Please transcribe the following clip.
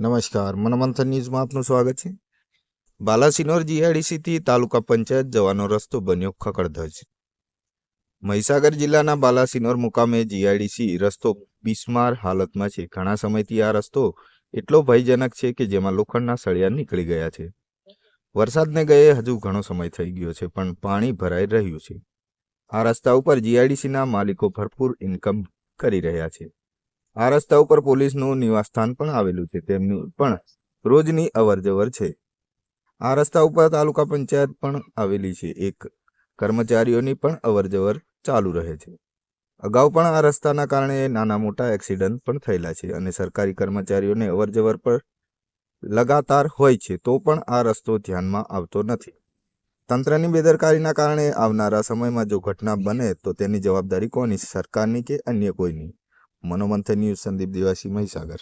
નમસ્કાર મનમંથન ન્યૂઝમાં આપનું સ્વાગત છે. બાલાસિનોર જીઆઈડીસીથી તાલુકા પંચાયત જવાનો રસ્તો બન્યો ખકડધજ. મહીસાગર જિલ્લાના બાલાસિનોર મુકામે જીઆઈડીસી રસ્તો બિસ્માર હાલતમાં છે. ઘણા સમયથી આ રસ્તો એટલો ભયજનક છે કે જેમાં લોખંડના સળિયા નીકળી ગયા છે. વરસાદને ગયે હજુ ઘણો સમય થઈ ગયો છે, પણ પાણી ભરાઈ રહ્યું છે. આ રસ્તા ઉપર જીઆઈડીસીના માલિકો ભરપૂર ઇન્કમ કરી રહ્યા છે. આ રસ્તા ઉપર પોલીસનું નિવાસસ્થાન પણ આવેલું છે. તેમનું પણ રોજની અવરજવર છે. આ રસ્તા ઉપર તાલુકા પંચાયત પણ આવેલી છે. એક કર્મચારીઓની પણ અવરજવર ચાલુ રહે છે. અગાઉ પણ આ રસ્તાના કારણે નાના મોટા એક્સિડન્ટ પણ થયેલા છે અને સરકારી કર્મચારીઓને અવરજવર પર લગાતાર હોય છે તો પણ આ રસ્તો ધ્યાનમાં આવતો નથી. તંત્રની બેદરકારીના કારણે આવનારા સમયમાં જો ઘટના બને તો તેની જવાબદારી કોની? સરકારની કે અન્ય કોઈની? મનોમંથન ન્યૂઝ સંદીપ દિવાસી મહીસાગર.